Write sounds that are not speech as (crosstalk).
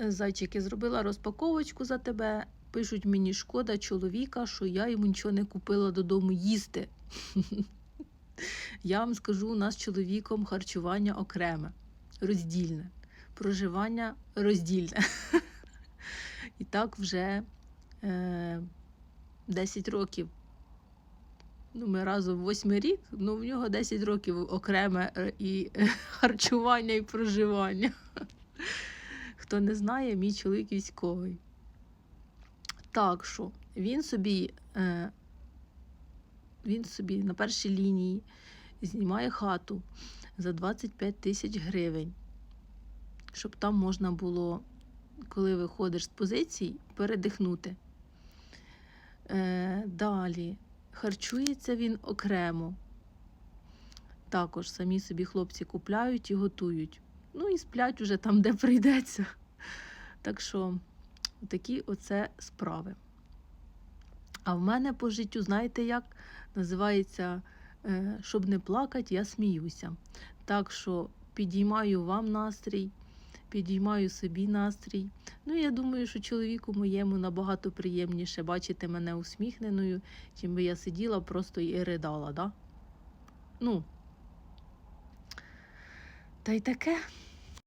Е, Зайчики, зробила розпаковочку за тебе. Пишуть мені шкода чоловіка, що я йому нічого не купила додому їсти. (laughs) Я вам скажу, у нас з чоловіком харчування окреме, роздільне, проживання роздільне. (laughs) І так вже е, 10 років. Ну, ми разом восьмий рік, ну в нього 10 років окреме е, і (laughs) харчування, і проживання. Хто не знає, мій чоловік військовий. Так що він собі, е, він собі на першій лінії знімає хату за 25 тисяч гривень, щоб там можна було, коли виходиш з позицій, передихнути. Е, далі харчується він окремо. Також самі собі хлопці купляють і готують. Ну і сплять уже там, де прийдеться. Так що такі оце справи. А в мене по життю, знаєте як? Називається е, Щоб не плакати, я сміюся. Так що підіймаю вам настрій, підіймаю собі настрій. Ну, я думаю, що чоловіку моєму набагато приємніше бачити мене усміхненою, чим би я сиділа просто і ридала, да? Ну. Та й таке.